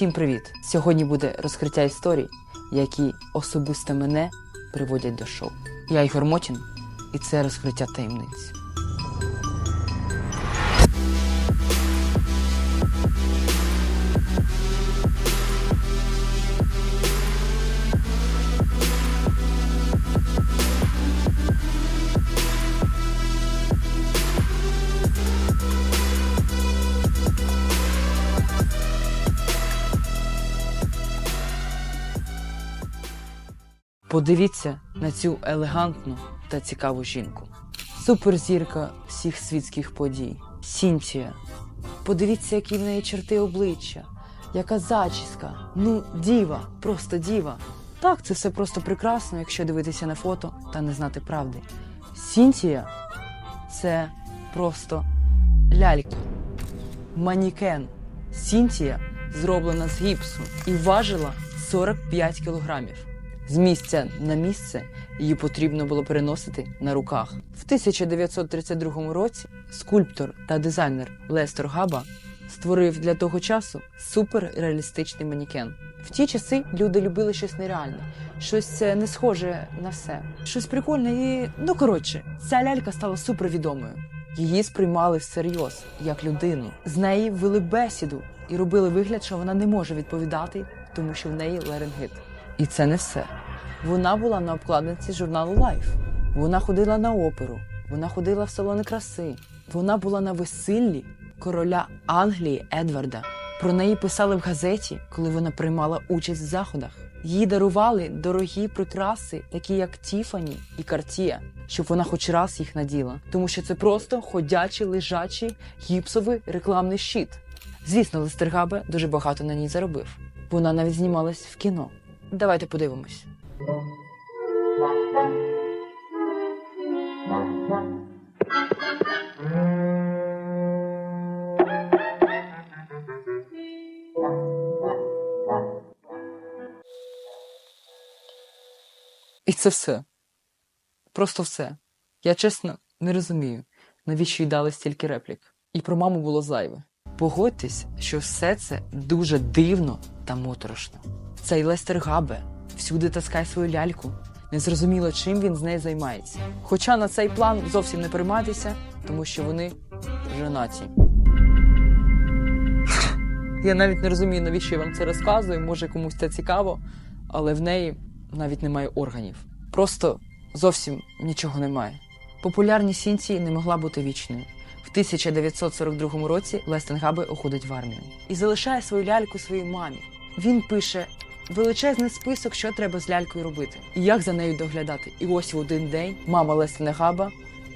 Всім привіт! Сьогодні буде розкриття історій, які особисто мене приводять до шоу. Я Ігор Мотін, і це розкриття таємниць. Подивіться на цю елегантну та цікаву жінку. Суперзірка всіх світських подій. Сінтія. Подивіться, які в неї черти обличчя, яка зачіска. Ну, діва, просто діва. Так, це все просто прекрасно, якщо дивитися на фото та не знати правди. Сінтія це просто лялька, манікен. Сінтія зроблена з гіпсу і важила 45 кілограмів. З місця на місце її потрібно було переносити на руках. В 1932 році скульптор та дизайнер Лестер Габа створив для того часу суперреалістичний манікен. В ті часи люди любили щось нереальне, щось е, не схоже на все, щось прикольне і ну коротше, ця лялька стала супервідомою. Її сприймали всерйоз як людину. З неї вели бесіду і робили вигляд, що вона не може відповідати, тому що в неї ларингит. І це не все. Вона була на обкладинці журналу Life. Вона ходила на оперу, вона ходила в салони краси. Вона була на весиллі короля Англії Едварда. Про неї писали в газеті, коли вона приймала участь в заходах. Їй дарували дорогі прикраси, такі як Тіфані і Картія, щоб вона хоч раз їх наділа, тому що це просто ходячий, лежачий гіпсовий рекламний щит. Звісно, Лестергабе дуже багато на ній заробив. Вона навіть знімалась в кіно. Давайте подивимось. І це все. Просто все. Я чесно не розумію, навіщо їй дали стільки реплік. І про маму було зайве. Погодьтесь, що все це дуже дивно та моторошно. Цей Лестер Габе всюди таскає свою ляльку. Незрозуміло, чим він з нею займається. Хоча на цей план зовсім не прийматися, тому що вони женаті. Я навіть не розумію, навіщо я вам це розказую. Може комусь це цікаво, але в неї навіть немає органів. Просто зовсім нічого немає. Популярність Сінції не могла бути вічною. В 1942 році Лестенгаби уходить в армію і залишає свою ляльку своїй мамі. Він пише величезний список, що треба з лялькою робити, і як за нею доглядати. І ось в один день мама Лестенгаба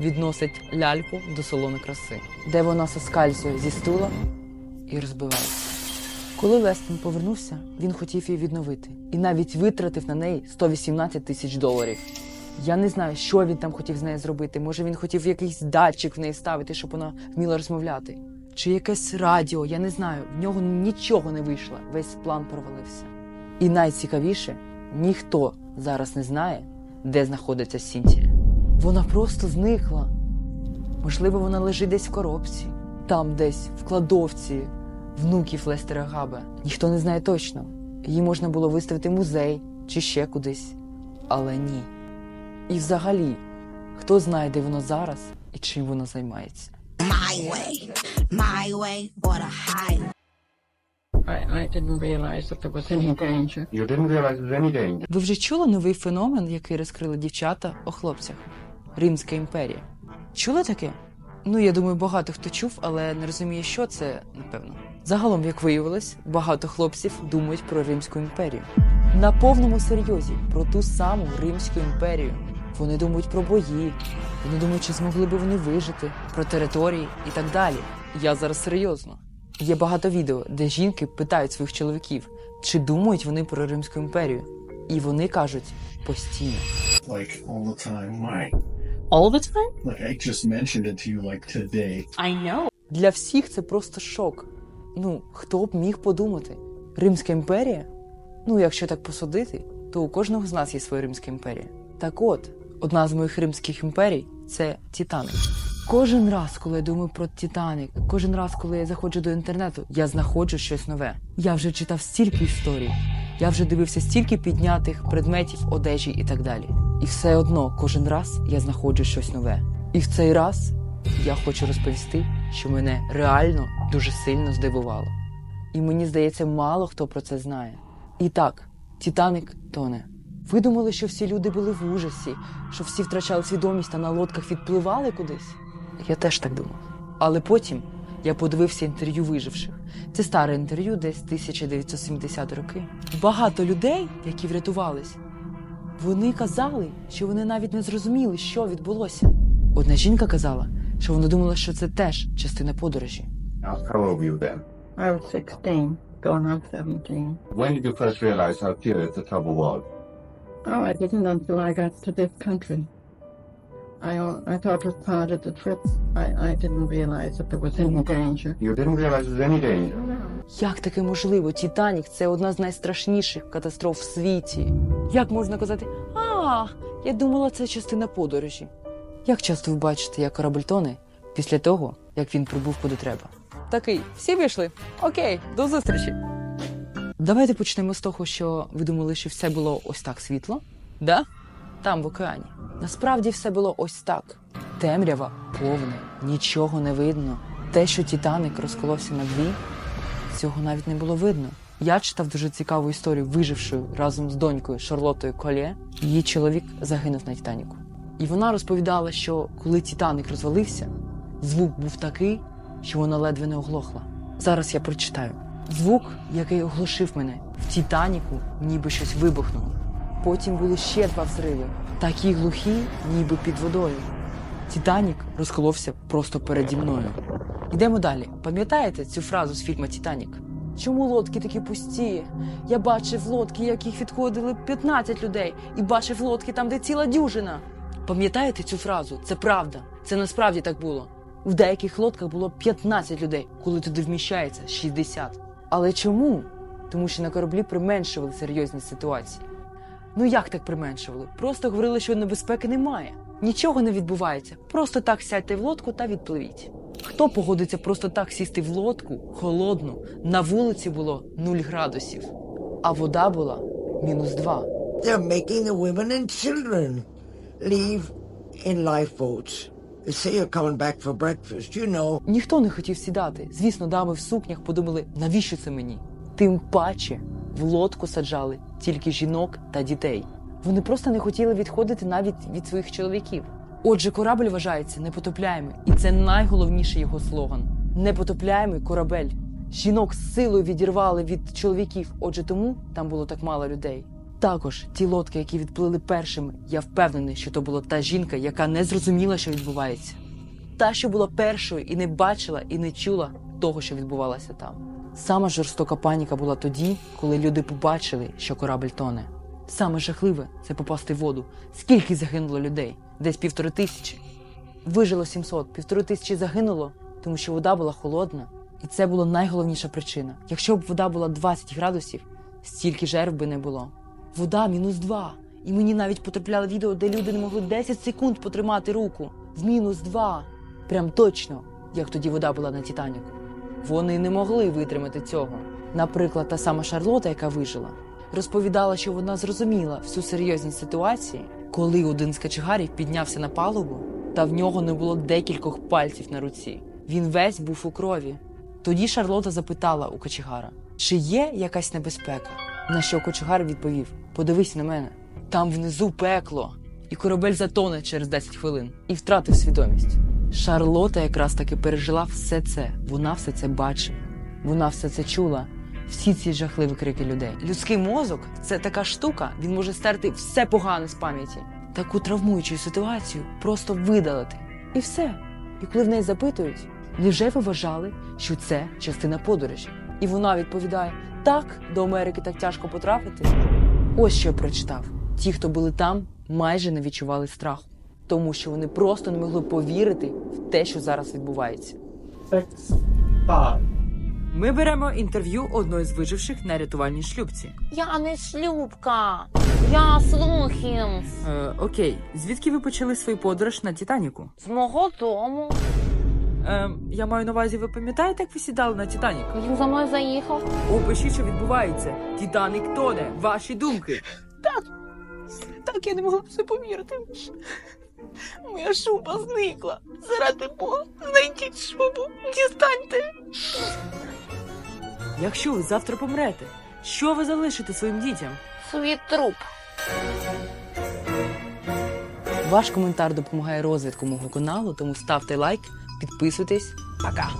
відносить ляльку до салону краси, де вона соскальзує зі стула і розбивається. Коли Лестон повернувся, він хотів її відновити і навіть витратив на неї 118 тисяч доларів. Я не знаю, що він там хотів з нею зробити. Може, він хотів якийсь датчик в неї ставити, щоб вона вміла розмовляти. Чи якесь радіо, я не знаю. В нього нічого не вийшло. Весь план провалився. І найцікавіше, ніхто зараз не знає, де знаходиться Сінтія. Вона просто зникла. Можливо, вона лежить десь в коробці, там десь в кладовці внуків Лестера Габа. Ніхто не знає точно. Її можна було виставити в музей чи ще кудись. Але ні. І взагалі, хто знає, де воно зараз і чим воно займається. my way, my way or the highway. I, I didn't realize that there was any danger. You didn't realize there was any danger. Ви вже чули новий феномен, який розкрили дівчата о хлопцях? Римська імперія. Чули таке? Ну, я думаю, багато хто чув, але не розуміє, що це, напевно. Загалом, як виявилось, багато хлопців думають про Римську імперію. На повному серйозі про ту саму Римську імперію. Вони думають про бої, вони думають, чи змогли би вони вижити, про території і так далі. Я зараз серйозно. Є багато відео, де жінки питають своїх чоловіків, чи думають вони про Римську імперію. І вони кажуть постійно. like all the time. Why? All the time? Like I just mentioned it to you like today. I know. Для всіх це просто шок. Ну, хто б міг подумати? Римська імперія? Ну, якщо так посудити, то у кожного з нас є своя Римська імперія. Так от, одна з моїх римських імперій це Титани. Кожен раз, коли я думаю про Титанік, кожен раз, коли я заходжу до інтернету, я знаходжу щось нове. Я вже читав стільки історій, я вже дивився стільки піднятих предметів, одежі і так далі. І все одно, кожен раз я знаходжу щось нове. І в цей раз я хочу розповісти, що мене реально дуже сильно здивувало. І мені здається, мало хто про це знає. І так, Титаник тоне. Ви думали, що всі люди були в ужасі, що всі втрачали свідомість та на лодках відпливали кудись? Я теж так думав. Але потім я подивився інтерв'ю виживших. Це старе інтерв'ю, десь 1970 роки. Багато людей, які врятувались, вони казали, що вони навіть не зрозуміли, що відбулося. Одна жінка казала, що вона думала, що це теж частина подорожі. How old were you then? I was 16, going on 17. When did you first realize how serious the trouble was? Oh, I didn't until I got to this country. I, I thought it was part of the trip. I, I didn't realize that there was any danger. You didn't realize there was any danger. Як таке можливо? Титанік це одна з найстрашніших катастроф в світі. Як можна казати, а я думала, це частина подорожі. Як часто ви бачите, як корабль тоне після того, як він прибув куди треба? Такий, всі вийшли. Окей, до зустрічі. Давайте почнемо з того, що ви думали, що все було ось так світло, да? Там в океані. Насправді все було ось так. Темрява повне, нічого не видно. Те, що Титаник розколовся на дві, цього навіть не було видно. Я читав дуже цікаву історію, вижившою разом з донькою Шарлотою Колє. Її чоловік загинув на Титаніку. І вона розповідала, що коли Титаник розвалився, звук був такий, що вона ледве не оглохла. Зараз я прочитаю. Звук, який оглушив мене в Титаніку, ніби щось вибухнуло. Потім були ще два взриви, такі глухі, ніби під водою. Титанік розколовся просто переді мною. Йдемо далі. Пам'ятаєте цю фразу з фільму Титанік? Чому лодки такі пусті? Я бачив лодки, яких відходили 15 людей, і бачив лодки там, де ціла дюжина. Пам'ятаєте цю фразу? Це правда. Це насправді так було. В деяких лодках було 15 людей, коли туди вміщається 60. Але чому? Тому що на кораблі применшували серйозні ситуації. Ну як так применшували? Просто говорили, що небезпеки немає. Нічого не відбувається. Просто так сядьте в лодку та відпливіть. Хто погодиться просто так сісти в лодку, холодну, на вулиці було 0 градусів, а вода була мінус 2. They're making the women and children leave in lifeboats. They say you're coming back for breakfast, you know. Ніхто не хотів сідати. Звісно, дами в сукнях подумали, навіщо це мені? Тим паче в лодку саджали тільки жінок та дітей. Вони просто не хотіли відходити навіть від своїх чоловіків. Отже, корабль вважається непотопляємий, і це найголовніший його слоган: непотопляємий корабель. Жінок з силою відірвали від чоловіків, отже, тому там було так мало людей. Також ті лодки, які відплили першими, я впевнений, що то була та жінка, яка не зрозуміла, що відбувається. Та, що була першою і не бачила, і не чула того, що відбувалося там. Сама жорстока паніка була тоді, коли люди побачили, що корабль тоне. Саме жахливе це попасти в воду. Скільки загинуло людей? Десь півтори тисячі. Вижило 700, півтори тисячі загинуло, тому що вода була холодна. І це була найголовніша причина. Якщо б вода була 20 градусів, стільки жертв би не було. Вода мінус 2. І мені навіть потрапляли відео, де люди не могли 10 секунд потримати руку. В мінус 2. Прям точно, як тоді вода була на Титаніку. Вони не могли витримати цього. Наприклад, та сама Шарлота, яка вижила, розповідала, що вона зрозуміла всю серйозність ситуації, коли один з качегарів піднявся на палубу, та в нього не було декількох пальців на руці. Він весь був у крові. Тоді Шарлота запитала у кочегара, чи є якась небезпека? На що кочегар відповів: Подивись на мене, там внизу пекло, і корабель затоне через 10 хвилин і втратив свідомість. Шарлота якраз таки пережила все це. Вона все це бачила. Вона все це чула. Всі ці жахливі крики людей. Людський мозок це така штука, він може стерти все погане з пам'яті. Таку травмуючу ситуацію просто видалити. І все. І коли в неї запитують, невже ви вважали, що це частина подорожі? І вона відповідає: так, до Америки так тяжко потрапити. Ось що я прочитав: ті, хто були там, майже не відчували страху, тому що вони просто не могли повірити в те, що зараз відбувається. Five, Ми беремо інтерв'ю одної з виживших на рятувальній шлюбці. Я не шлюбка, я Слухінс. Е, окей, звідки ви почали свою подорож на Титаніку? З мого дому. Е, я маю на увазі, ви пам'ятаєте, як ви сідали на Титанік? Він за мною заїхав. Опишіть, що відбувається. Титанік тоне. Ваші думки. Так я не могла в це повірити. Моя шуба зникла. Заради Бога, знайдіть шубу, дістаньте. Якщо ви завтра помрете, що ви залишите своїм дітям? Свій труп. Ваш коментар допомагає розвитку мого каналу, тому ставте лайк, підписуйтесь. Пока!